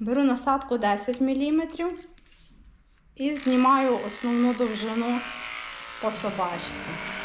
Беру насадку 10 мм і знімаю основну довжину по собачці.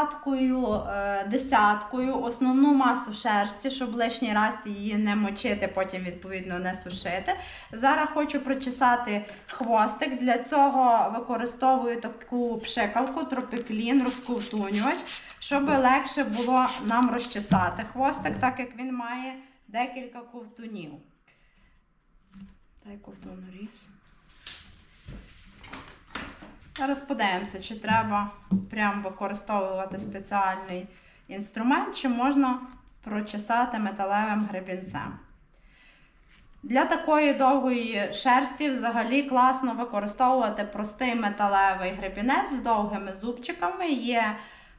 Насадкою е, десяткою основну масу шерсті, щоб лишній раз її не мочити, потім відповідно не сушити. Зараз хочу прочесати хвостик. Для цього використовую таку пшикалку, тропіклін, розковтунювач, щоб легше було нам розчесати хвостик, так як він має декілька ковтунів. Дай ковтун різ. Зараз подивимося, чи треба прям використовувати спеціальний інструмент, чи можна прочесати металевим гребінцем. Для такої довгої шерсті взагалі класно використовувати простий металевий гребінець з довгими зубчиками. Є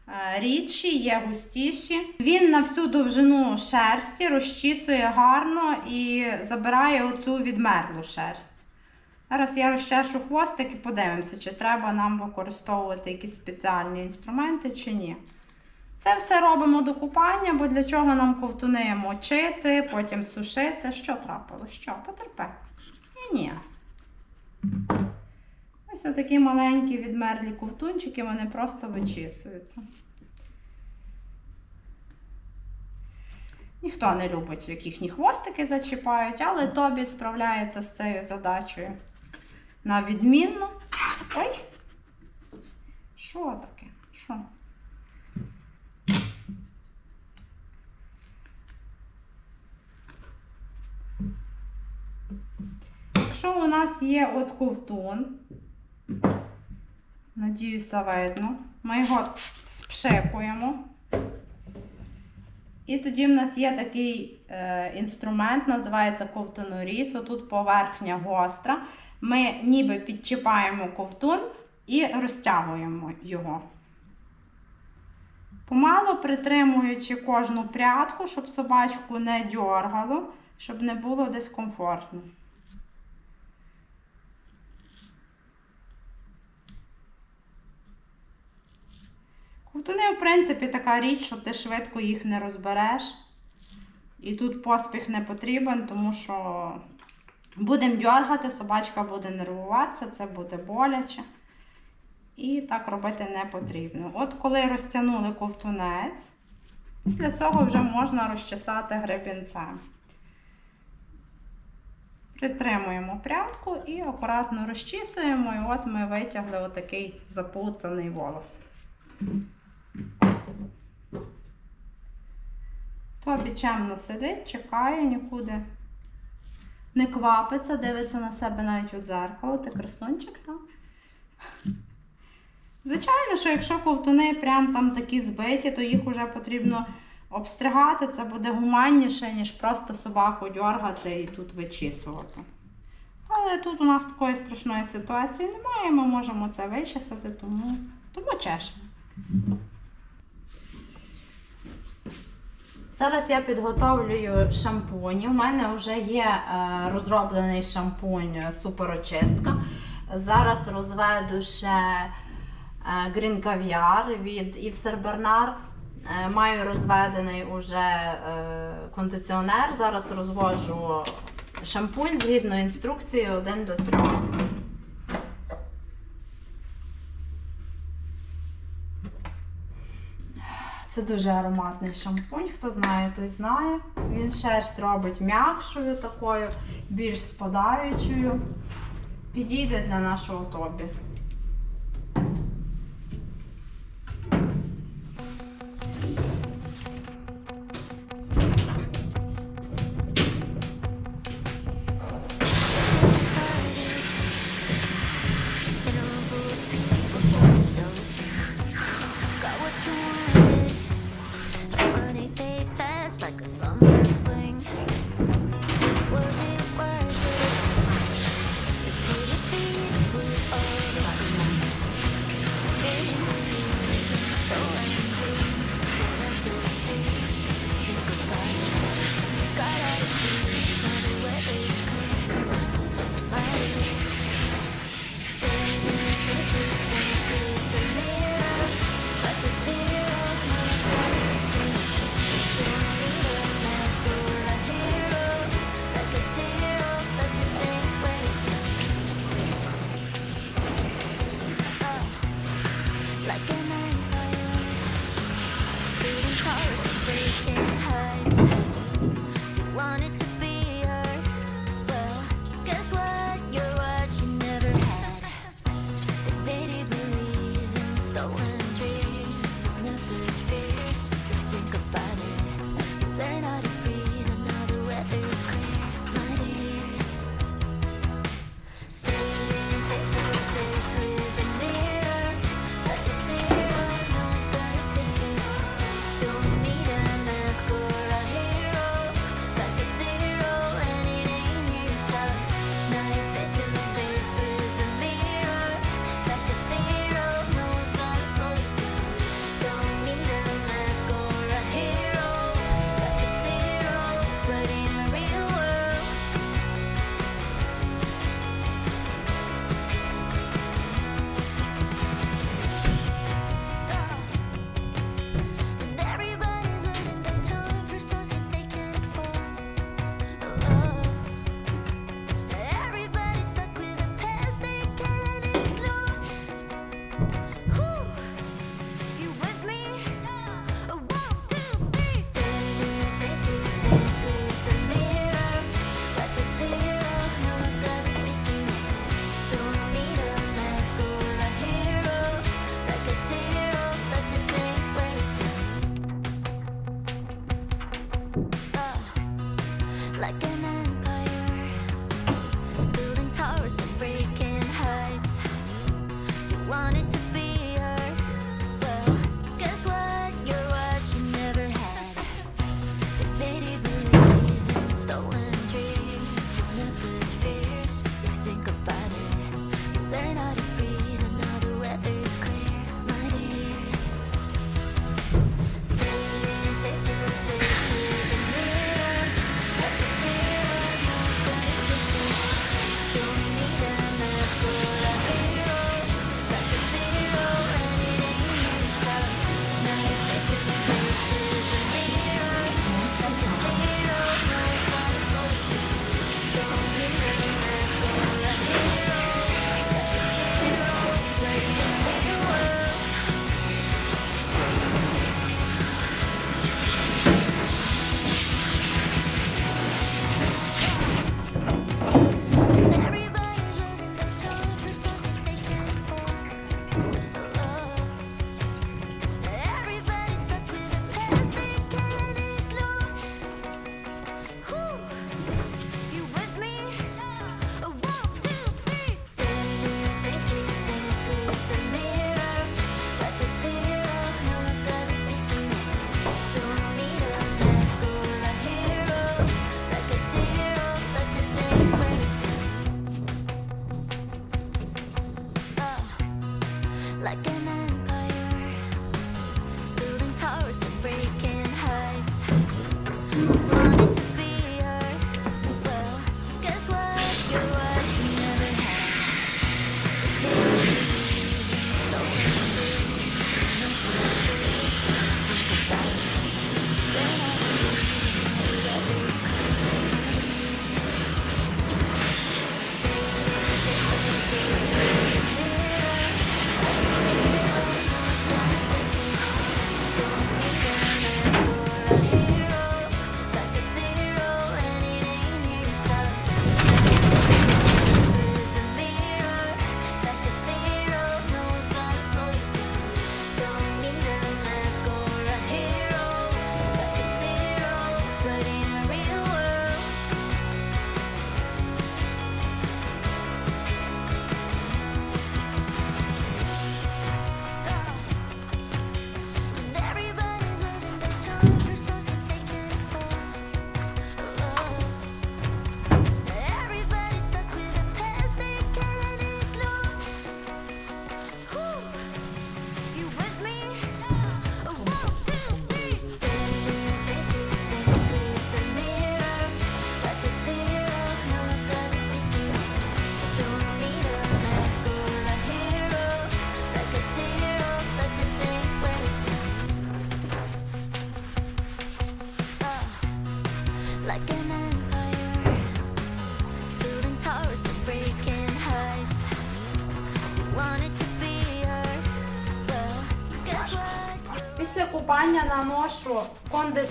е, рідші, є густіші. Він на всю довжину шерсті розчісує гарно і забирає оцю відмерлу шерсть. Зараз я розчешу хвостик і подивимося, чи треба нам використовувати якісь спеціальні інструменти чи ні. Це все робимо до купання, бо для чого нам ковтуни мочити, потім сушити. Що трапилось? Що? Потерпи. Ні, ні. Ось отакі маленькі відмерлі ковтунчики, вони просто вичісуються. Ніхто не любить, як їхні хвостики зачіпають, але Тобі справляється з цією задачею на відмінно. Ой! Що таке? Що? Якщо у нас є от ковтун, надіюся, видно, ми його спшикуємо. І тоді в нас є такий е, інструмент, називається ковтуноріз. Отут поверхня гостра. Ми ніби підчіпаємо ковтун і розтягуємо його. Помало притримуючи кожну прядку, щоб собачку не дьоргало, щоб не було дискомфортно. Ковтуни, в принципі, така річ, що ти швидко їх не розбереш. І тут поспіх не потрібен, тому що будемо дьоргати, собачка буде нервуватися, це буде боляче. І так робити не потрібно. От коли розтягнули ковтунець, після цього вже можна розчесати гребінцем. Притримуємо прядку і акуратно розчісуємо, і от ми витягли отакий запуцаний волос. Тобі чемно сидить, чекає, нікуди не квапиться, дивиться на себе навіть у дзеркало. Ти красунчик там. Звичайно, що якщо ковтуни прям там такі збиті, то їх вже потрібно обстригати. Це буде гуманніше, ніж просто собаку дьоргати і тут вичісувати. Але тут у нас такої страшної ситуації немає, ми можемо це вичесати, тому, тому чешемо. Зараз я підготовлюю шампуні. У мене вже є е, розроблений шампунь е, суперочистка. Зараз розведу ще е, Green Caviar від Yves Saint Bernard. Е, Маю розведений уже е, кондиціонер. Зараз розвожу шампунь згідно інструкції 1 до 3. Це дуже ароматний шампунь. Хто знає, той знає. Він шерсть робить м'якшою такою, більш спадаючою. Підійде для нашого тобі.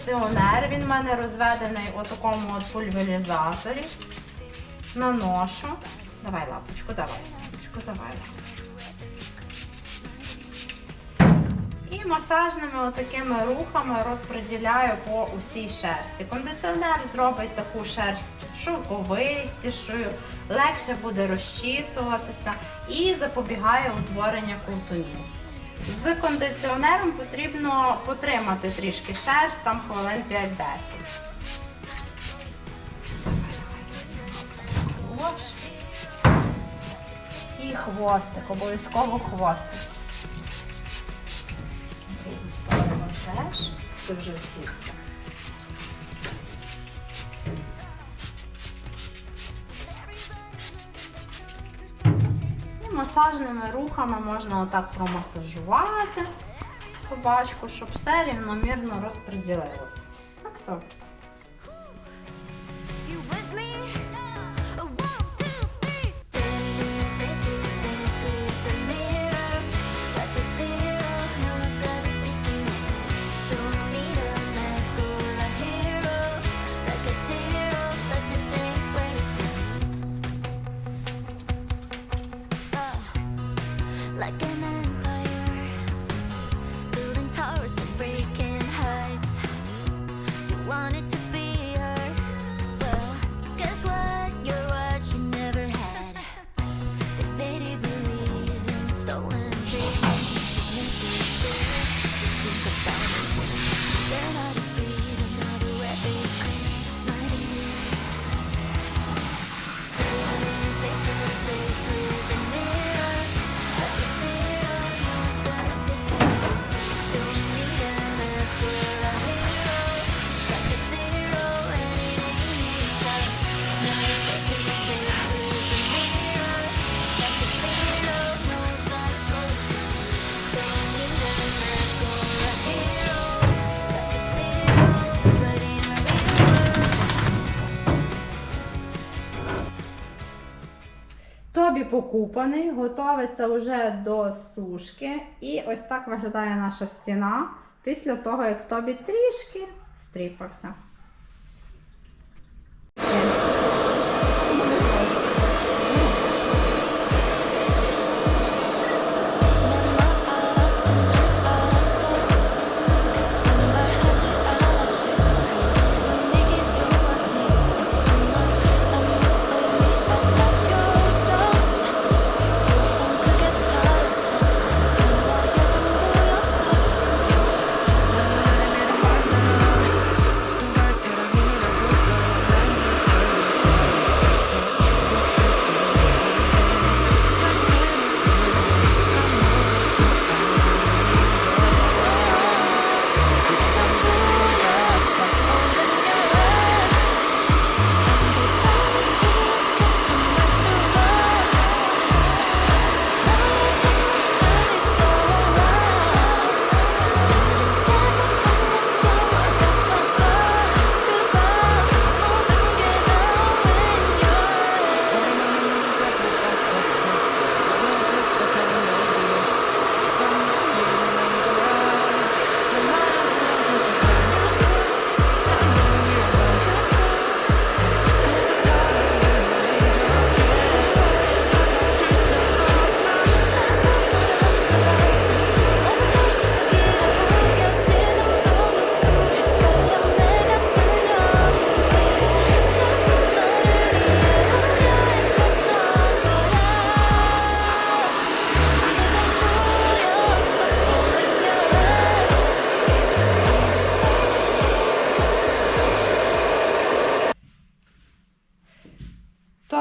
Кондиціонер. Він в мене розведений у такому от пульверизаторі. Наношу. Давай лапочку, давай, лапочку, давай. І масажними отакими рухами розподіляю по усій шерсті. Кондиціонер зробить таку шерсть шовковистішою, легше буде розчісуватися і запобігає утворення ковтунів. З кондиціонером потрібно потримати трішки шерсть, там хвилин 5-10. І хвостик, обов'язково хвостик. Другу сторону теж. Це вже всівся. Масажними рухами можна отак промасажувати собачку, щоб все рівномірно розподілилося. Так то. Like an покупаний, готовиться вже до сушки. І ось так виглядає наша стіна після того, як тобі трішки стріпався.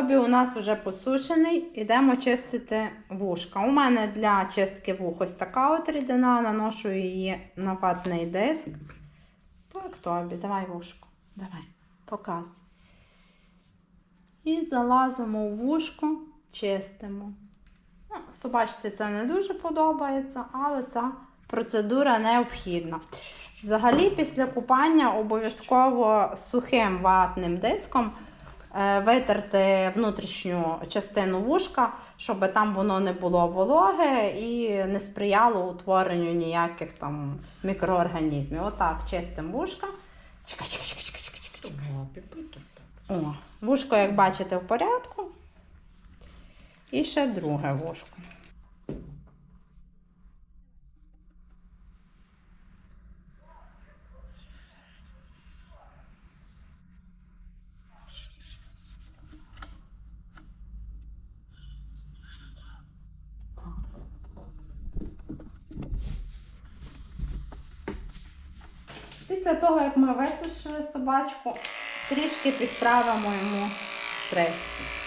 Тобі у нас вже посушений, йдемо чистити вушка. У мене для чистки вух ось така от рідина, наношу її на ватний диск. Так, Тобі, давай вушку. Давай, показуй. І залазимо в вушку, чистимо. Ну, собачці це не дуже подобається, але ця процедура необхідна. Взагалі, після купання обов'язково сухим ватним диском. Е, витерти внутрішню частину вушка, щоб там воно не було вологе і не сприяло утворенню ніяких там мікроорганізмів. Отак чистим вушка. Чекай, чекай, чекай, чекай, чекай, чекай. О, Вушко, як бачите, в порядку. І ще друге вушко. ми висушили собачку, трішки підправимо йому стреску.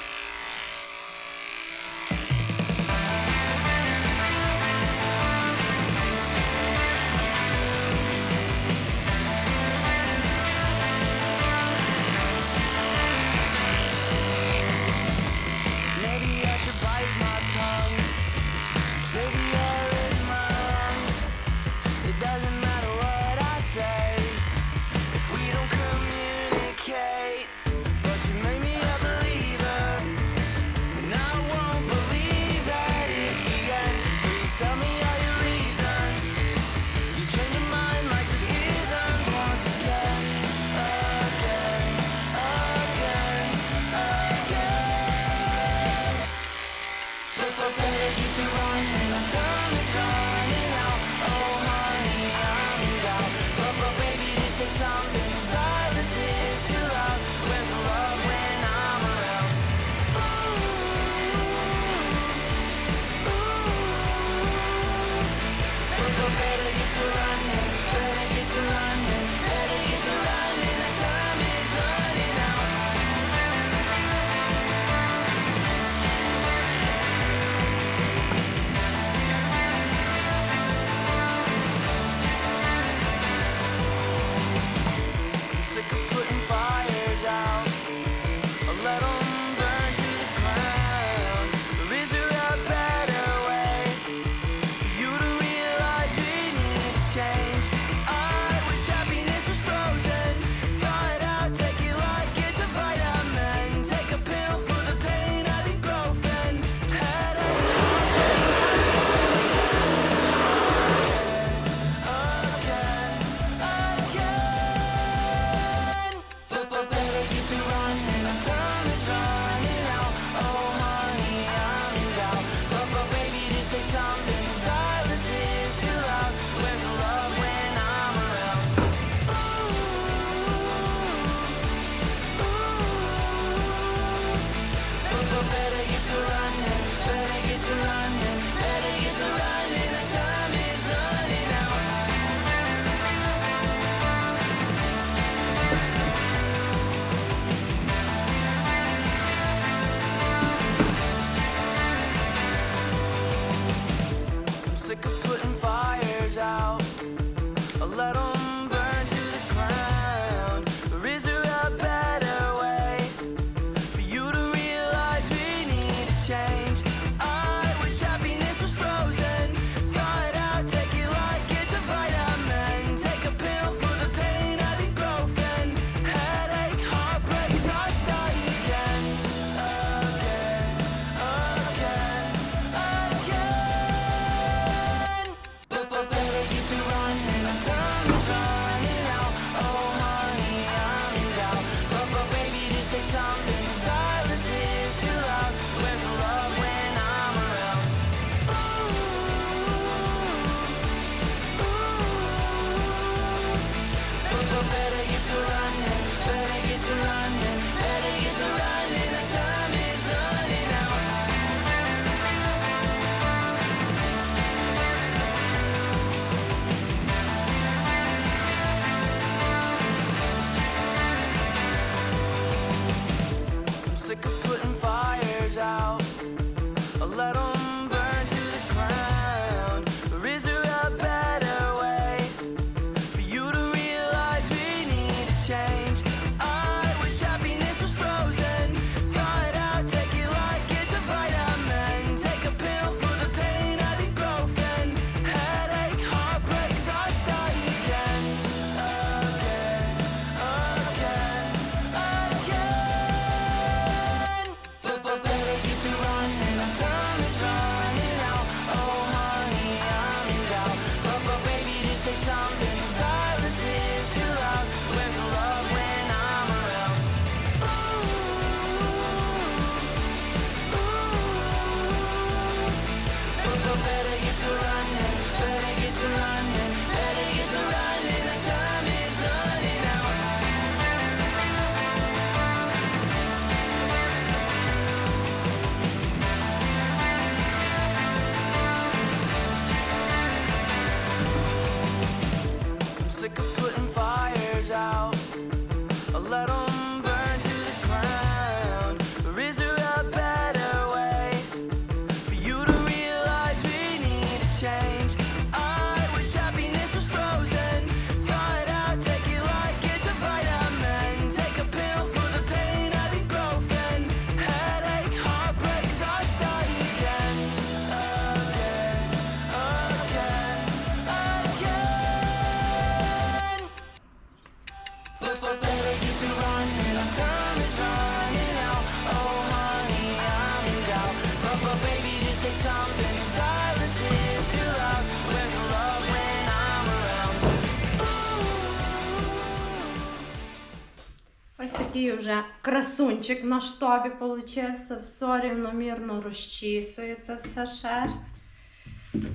Красунчик на штабі получився. Все рівномірно розчісується вся шерсть.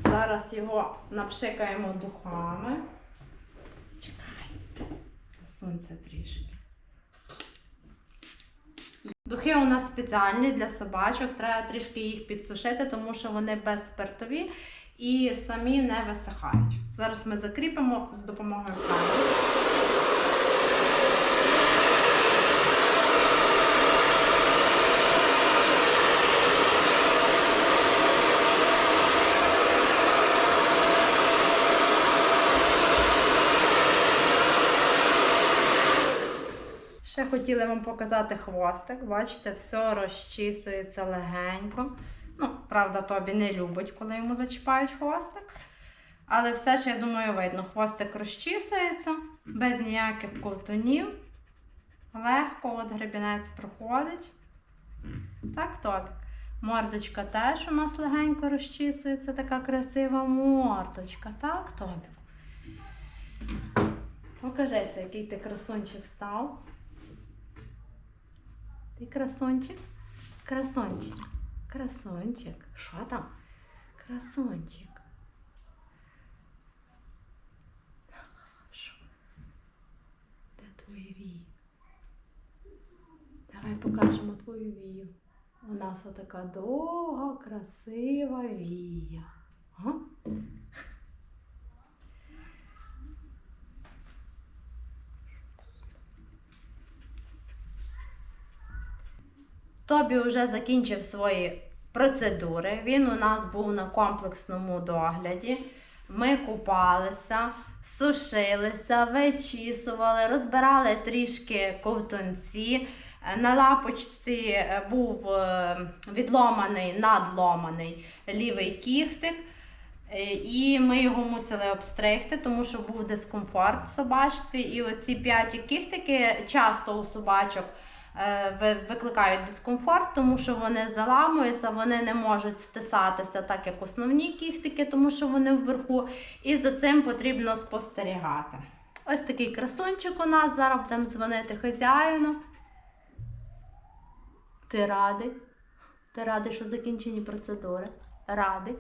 Зараз його напшикаємо духами. Чекай, сунься трішки. Духи у нас спеціальні для собачок, треба трішки їх підсушити, тому що вони безспиртові і самі не висихають. Зараз ми закріпимо з допомогою фану. Ще хотіли вам показати хвостик. Бачите, все розчісується легенько. Ну, правда, Тобі не любить, коли йому зачіпають хвостик. Але все ж, я думаю, видно, хвостик розчісується без ніяких ковтунів. Легко от гребінець проходить. Так, Тобік. Мордочка теж у нас легенько розчісується, така красива мордочка. Так, Тобік? Покажися, який ти красунчик став. Ти красончик? Красончик. Красончик. Що там? Красончик. Де твої вії? Давай покажемо твою вію. У нас така довга, красива вія. Ага. Тобі вже закінчив свої процедури. Він у нас був на комплексному догляді. Ми купалися, сушилися, вичісували, розбирали трішки ковтунці. На лапочці е, був е, відломаний, надломаний лівий кіхтик. Е, І ми його мусили обстригти, тому що був дискомфорт собачці. І оці п'яті кіхтики часто у собачок викликають дискомфорт, тому що вони заламуються, вони не можуть стисатися так, як основні кіхтики, тому що вони вверху. І за цим потрібно спостерігати. Ось такий красунчик у нас. Зараз будемо дзвонити хазяїну. Ти радий? Ти радий, що закінчені процедури? Радий.